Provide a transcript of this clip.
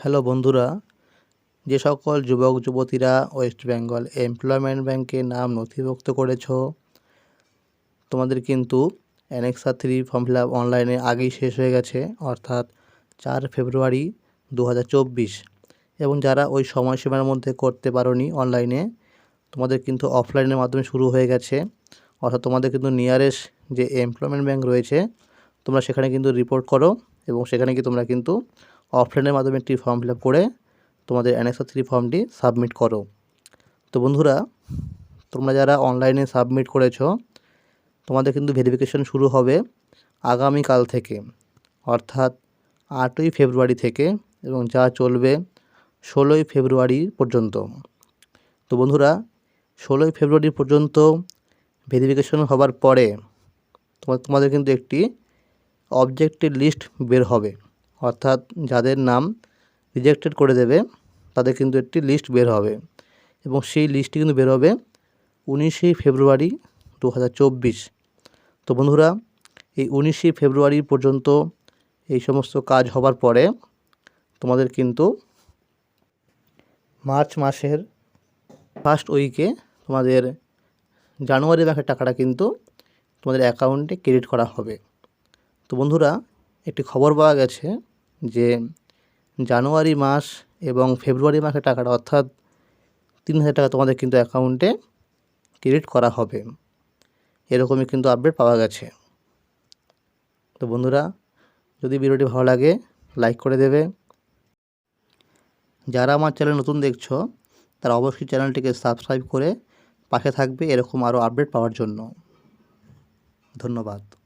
Hello বন্ধুরা, যে সকল যুবক, যুবতীরা ওয়েস্ট বেঙ্গল এমপ্লয়মেন্ট ব্যাংকে নাম নথিভুক্ত করেছ, তোমাদের কিন্তু annexure three form fill up অনলাইনে আগেই শেষ হয়ে গেছে, অর্থাৎ চার ফেব্রুয়ারি দু হাজার চব্বিশ। এবং যারা ওই সময়সীমার মধ্যে করতে পারোনি অনলাইনে, তোমাদের কিন্তু অফলাইনের মাধ্যমে শুরু হয়ে গেছে। অর্থাৎ তোমাদের কিন্তু নিয়ারেস্ট যে এমপ্লয়মেন্ট ব্যাংক রয়েছে, তোমরা সেখানে কিন্তু রিপোর্ট করো এবং সেখানে কি তোমরা কিন্তু অফলাইনের মাধ্যমে একটি ফর্ম ফিল করে তোমাদের অ্যানেক্সা থ্রি ফর্মটি সাবমিট করো। তো বন্ধুরা, তোমরা যারা অনলাইনে সাবমিট করেছ, তোমাদের কিন্তু ভেরিফিকেশন শুরু হবে আগামীকাল থেকে, অর্থাৎ আটই ফেব্রুয়ারি থেকে এবং যা চলবে ষোলোই ফেব্রুয়ারি পর্যন্ত। তো বন্ধুরা, ষোলোই ফেব্রুয়ারি পর্যন্ত ভেরিফিকেশন হবার পরে তোমাদের কিন্তু একটি অবজেক্টের লিস্ট বের হবে। অর্থাৎ যাদের নাম রিজেক্টেড করে দেবে, তাদের কিন্তু একটি লিস্ট বের হবে। এবং সেই লিস্টটি কিন্তু বের হবে উনিশে ফেব্রুয়ারি দু হাজার চব্বিশ। তো বন্ধুরা, এই উনিশে ফেব্রুয়ারি পর্যন্ত এই সমস্ত কাজ হবার পরে তোমাদের কিন্তু মার্চ মাসের ফার্স্ট উইকে তোমাদের জানুয়ারি মাসের টাকাটা কিন্তু তোমাদের অ্যাকাউন্টে ক্রেডিট করা হবে। তো বন্ধুরা, একটি খবর পাওয়া গেছে যে জানুয়ারি মাস এবং ফেব্রুয়ারি মাসের টাকাটা, অর্থাৎ তিন হাজার টাকা তোমাদের কিন্তু অ্যাকাউন্টে ক্রেডিট করা হবে। এরকমই কিন্তু আপডেট পাওয়া গেছে। তো বন্ধুরা, যদি ভিডিওটি ভালো লাগে লাইক করে দেবে। যারা আমার চ্যানেল নতুন দেখছ, তারা অবশ্যই চ্যানেলটিকে সাবস্ক্রাইব করে পাশে থাকবে এরকম আরও আপডেট পাওয়ার জন্য। ধন্যবাদ।